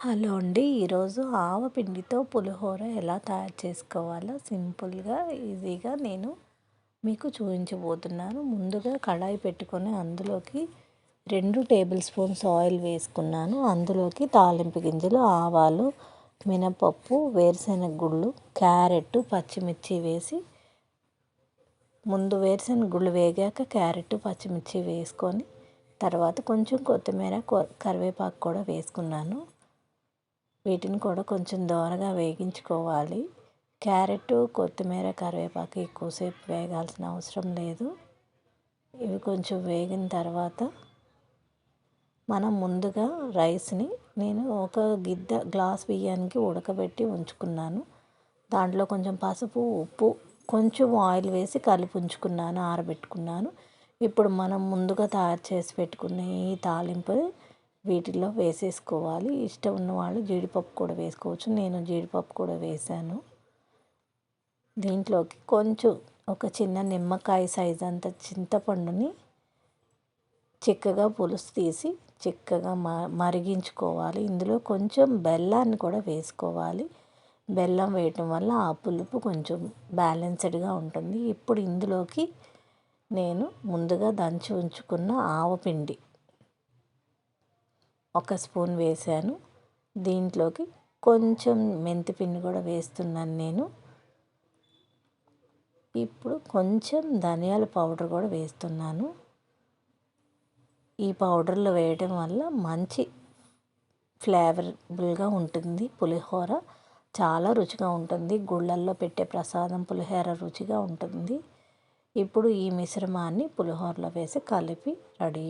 Hello అండి. ఈరోజు ఆవపిండితో పులిహోర ఎలా తయారు చేసుకోవాలో సింపుల్గా ఈజీగా నేను మీకు చూపించబోతున్నాను. ముందుగా కడాయి పెట్టుకొని అందులోకి రెండు టేబుల్ స్పూన్స్ ఆయిల్ వేసుకున్నాను. అందులోకి తాలింపు గింజలు ఆవాలు మినపప్పు వేరుశెనగ గుళ్ళు క్యారెట్ పచ్చిమిర్చి వేసి ముందు వేరుశెనగ గుళ్ళు వేగాక క్యారెట్ పచ్చిమిర్చి వేసుకొని తర్వాత కొంచెం కొత్తిమీర కరివేపాకు కూడా వేసుకున్నాను. వీటిని కూడా కొంచెం దోరగా వేగించుకోవాలి. క్యారెట్ కొత్తిమీర కరివేపాకు ఎక్కువసేపు వేగాల్సిన అవసరం లేదు. ఇవి కొంచెం వేగిన తర్వాత మనం ముందుగా రైస్ని నేను ఒక గిద్ద గ్లాస్ బియ్యానికి ఉడకబెట్టి ఉంచుకున్నాను. దాంట్లో కొంచెం పసుపు ఉప్పు కొంచెం ఆయిల్ వేసి కలిపి ఉంచుకున్నాను ఆరబెట్టుకున్నాను. ఇప్పుడు మనం ముందుగా తయారు చేసి పెట్టుకున్న ఈ తాలింపు వీటిల్లో వేసేసుకోవాలి. ఇష్టం ఉన్న వాళ్ళు జీడిపప్పు కూడా వేసుకోవచ్చు. నేను జీడిపప్పు కూడా వేసాను. దీంట్లోకి కొంచెం ఒక చిన్న నిమ్మకాయ సైజ్ అంత చింతపండుని చిక్కగా పులుసు తీసి చిక్కగా మ మరిగించుకోవాలి. ఇందులో కొంచెం బెల్లాన్ని కూడా వేసుకోవాలి. బెల్లం వేయటం వల్ల ఆ పులుపు కొంచెం బ్యాలెన్స్డ్గా ఉంటుంది. ఇప్పుడు ఇందులోకి నేను ముందుగా దంచి ఉంచుకున్న ఆవపిండి ఒక స్పూన్ వేసాను దీంట్లోకి కొంచెం మెంతిపిండి కూడా వేస్తున్నాను నేను. ఇప్పుడు కొంచెం ధనియాల పౌడర్ కూడా వేస్తున్నాను. ఈ పౌడర్లు వేయడం వల్ల మంచి ఫ్లేవరబుల్గా ఉంటుంది పులిహోర. చాలా రుచిగా ఉంటుంది. గుళ్ళల్లో పెట్టే ప్రసాదం పులిహోర రుచిగా ఉంటుంది. ఇప్పుడు ఈ మిశ్రమాన్ని పులిహోరలో వేసి కలిపి రెడీ